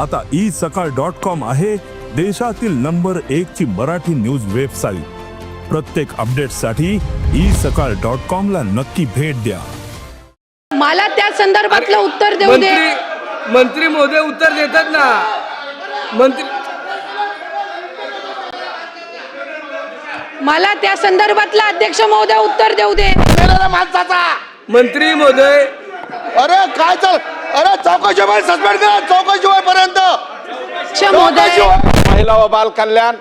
आता ई सकाळ dot com आहे देशातील नंबर एक ची मराठी न्यूज वेबसाईट. प्रत्येक अपडेटसाठी ई सकाळ डॉट कॉम ला नक्की भेट द्या. मला त्या संदर्भातलं उत्तर देऊ दे. मंत्री मंत्री महोदय उत्तर देतात ना. मंत्री मला त्या संदर्भातलं अध्यक्ष महोदय उत्तर देऊ दे. माणसाचा मंत्री महोदय अरे काय चाल अरे चौकशी होईल सस्पेंड करा चौकशी होईपर्यंत अध्यक्ष महोदय चौकशी होई- महिला व बाल कल्याण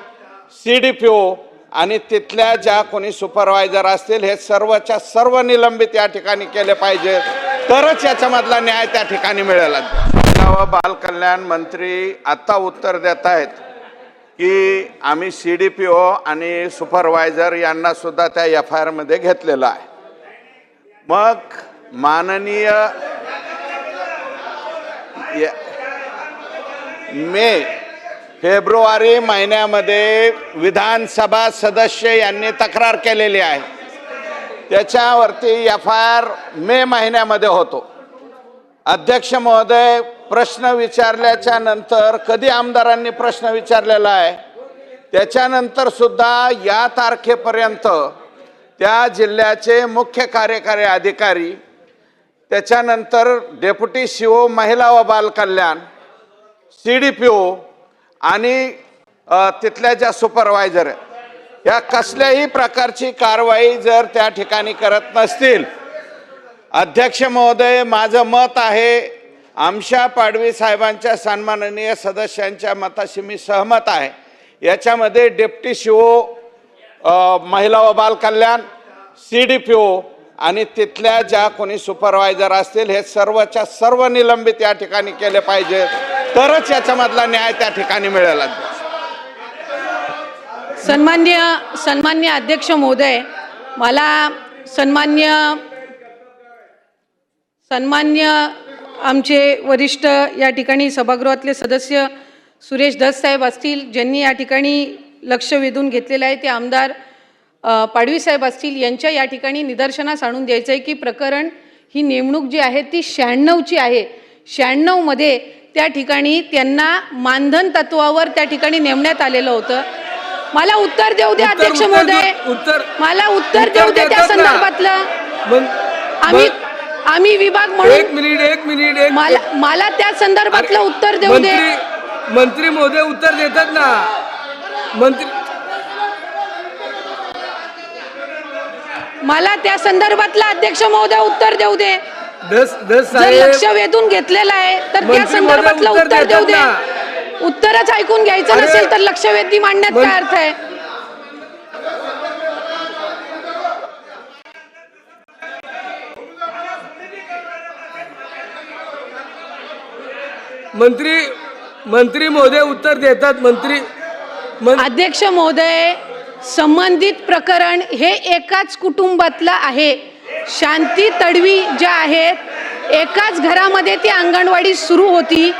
सी डी पी ओ आणि तिथल्या ज्या कोणी सुपरवायझर असतील हे सर्वच्या सर्व निलंबित या ठिकाणी केले पाहिजे. तरच याच्यामधला न्याय त्या ठिकाणी मिळेल. महिला व बाल कल्याण मंत्री आता उत्तर देत आहेत की आम्ही सी डी पी ओ आणि सुपरवायझर यांना सुद्धा त्या एफ आय आरमध्ये घेतलेलं आहे. मग माननीय मे फेब्रुवारी महिन्यामध्ये विधानसभा सदस्य यांनी तक्रार केलेली आहे. त्याच्यावरती एफ आय आर मे महिन्यामध्ये होतो. अध्यक्ष महोदय प्रश्न विचारल्याच्या नंतर कधी आमदारांनी प्रश्न विचारलेला आहे त्याच्यानंतर सुद्धा या तारखेपर्यंत त्या जिल्ह्याचे मुख्य कार्यकारी अधिकारी त्याच्यानंतर डेप्युटी सी ओ महिला व बालकल्याण सी डी पी ओ आणि तिथल्या ज्या सुपरवायझर या कसल्याही प्रकारची कारवाई जर त्या ठिकाणी करत नसतील. अध्यक्ष महोदय माझं मत आहे आमशा पाडवी साहेबांच्या सन्माननीय सदस्यांच्या मताशी मी सहमत आहे. याच्यामध्ये डेप्टी सी ओ महिला व बालकल्याण सी डी पी ओ आणि तिथल्या ज्या कोणी सुपरवायझर असतील हे सर्वच्या सर्व निलंबित या ठिकाणी केले पाहिजे. तरच याच्यामधला न्याय त्या ठिकाणी मिळेल. सन्मान्य सन्मान्य अध्यक्ष महोदय मला सन्मान्य सन्मान्य आमचे वरिष्ठ या ठिकाणी सभागृहातले सदस्य सुरेश दस साहेब असतील ज्यांनी या ठिकाणी लक्ष वेधून घेतलेलं आहे ते आमदार पाडवी साहेब असतील यांच्या या ठिकाणी निदर्शनास आणून द्यायचं आहे की प्रकरण ही नेमणूक जी आहे ती शहाण्णवची आहे. शहाण्णवमध्ये त्या ठिकाणी त्यांना मानधन तत्वावर त्या ठिकाणी नेमण्यात आलेलं होतं. मला उत्तर देऊ दे उत्तर- अध्यक्ष महोदय. उत्तर- मला उत्तर देऊ दे त्या. संदर्भातलं. आम्ही आम्ही विभाग एक म्हणून मिनिट एक मिनिट एक मला मला त्या संदर्भातलं उत्तर देऊ दे. मंत्री मंत्री महोदय उत्तर देतात ना. मंत्री मला त्या संदर्भातलं अध्यक्ष महोदय उत्तर देऊ दे. दस दस जर लक्ष वेधून घेतलेलं आहे तर त्या संदर्भातलं उत्तर देऊ दे. उत्तरच ऐकून घ्यायचं नसेल तर लक्ष वेधी मांडण्यात काय अर्थ आहे? मंत्री मंत्री महोदय उत्तर देतात मंत्री अध्यक्ष महोदय संबंधित प्रकरण हे एकाच कुटुंबातलं आहे. शांती तडवी ज्या आहेत एकाच घरामध्ये ती अंगणवाडी सुरू होती.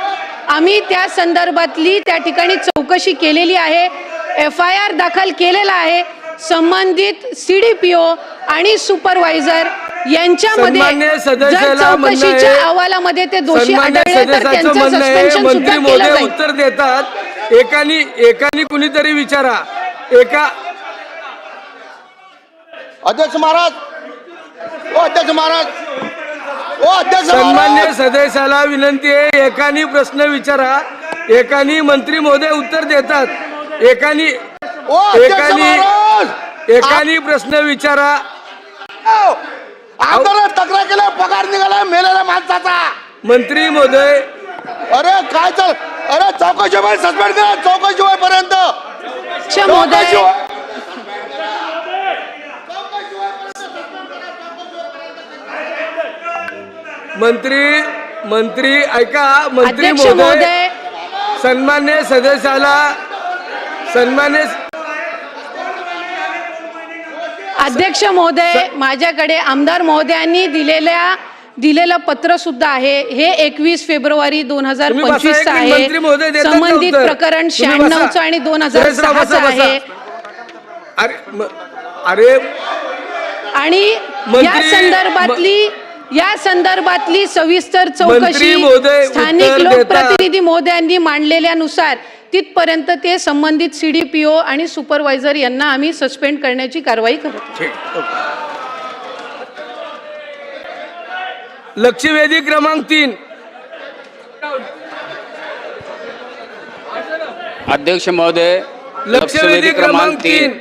आम्ही त्या संदर्भातली त्या ठिकाणी चौकशी केलेली आहे. एफ आय आर दाखल केलेला आहे. संबंधित सी डी पी ओ आणि सुपरवायझर यांच्यामध्ये चौकशीच्या अहवालामध्ये ते दोषी आढळले तर त्यांचं सस्पेन्शन सुद्धा केलं जाईल. उत्तर देतात. एकानी एकानी कुणीतरी विचारा. एका अध्यक्ष महाराज. ओ अध्यक्ष महाराज. ओ अध्यक्ष सन्मान्य सदस्याला विनंती आहे एकानी प्रश्न विचारा एकानी मंत्री महोदय उत्तर देतात एकानी ओ अध्यक्ष एकानी महाराज. एकानी प्रश्न विचारा. तक्रार केल्या पगार निघाला मेलेल्या माणसाचा. मंत्री महोदय अरे काय चाल अरे चौकशी होईल सस्पेंड करा चौकशी अध्यक्ष चौकशी मंत्री मंत्री ऐका मंत्री महोदय सन्मान्य सदस्याला सन्मान्य अध्यक्ष महोदय माझ्याकडे आमदार महोदयांनी दिलेल्या दिलेलं पत्र सुद्धा आहे हे एकवीस फेब्रुवारी दोन हजार पंचवीस आहे संबंधित? प्रकरण तुम्ही बसा. शहाण्णवचं आणि दोन हजार सहाचं. आहे अरे आणि या संदर्भातली या संदर्भातली सविस्तर चौकशी स्थानिक. लोकप्रतिनिधी महोदयांनी मांडलेल्यानुसार तिथपर्यंत ते संबंधित सीडीपीओ आणि सुपरवायझर यांना आम्ही सस्पेंड करण्याची कारवाई करतो लक्षवेधी क्रमांक तीन. अध्यक्ष महोदय लक्षवेधी क्रमांक तीन.